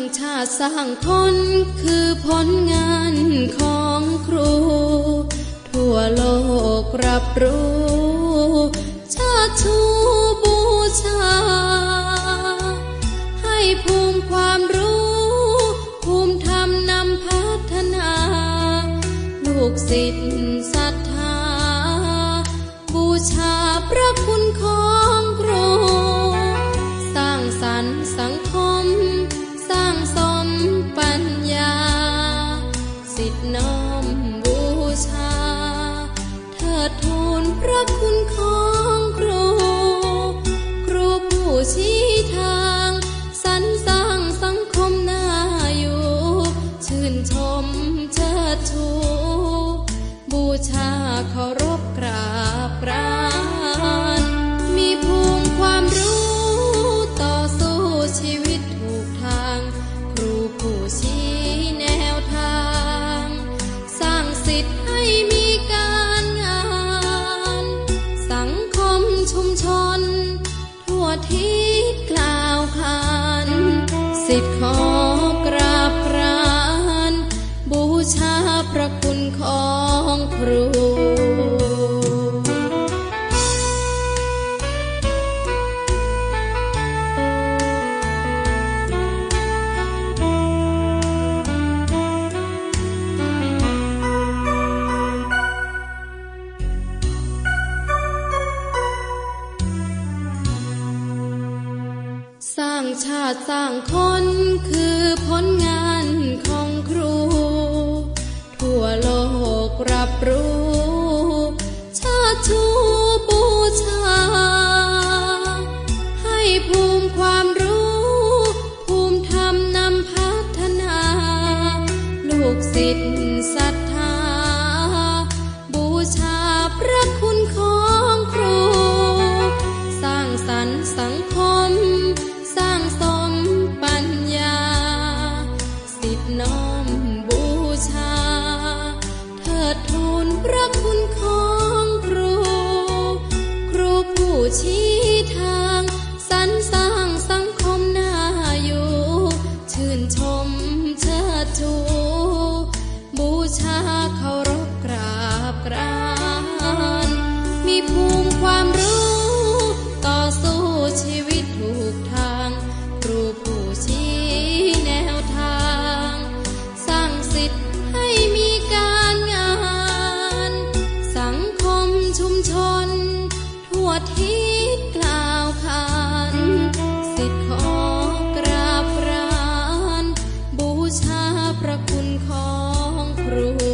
างชาติสร้างคนคือผลงานของครู ทั่วโลกรับรู้ ชาติชูบูชา ให้ภูมิความรู้ ภูมิธรรมนำพัฒนา ลูกศิษย์ศรัทธา บูชาพระคุณของ พระคุณของครู ครูผู้ชี้ทางสรรสร้างสังคมน่าอยู่ ชื่นชมเชิดชู บูชาเคาร สิทธิ์ขอกราบกราน บูชาพระคุณของครู ชาติสร้างคนคือผลงานของครู ทั่วโลกรับรู้ ชาติชูบูชา ให้ภูมิความรู้ ภูมิธรรมนำพัฒนา ลูกศิษย์ศรัทธา บูชาพระคุณของครู สร้างสรรค์สังคม ชี้ทางสรรสร้างสังคมน่าอยู่ ชื่นชมเชิดชู บูชาเคารพกราบกราน มีผู้ คุณของครู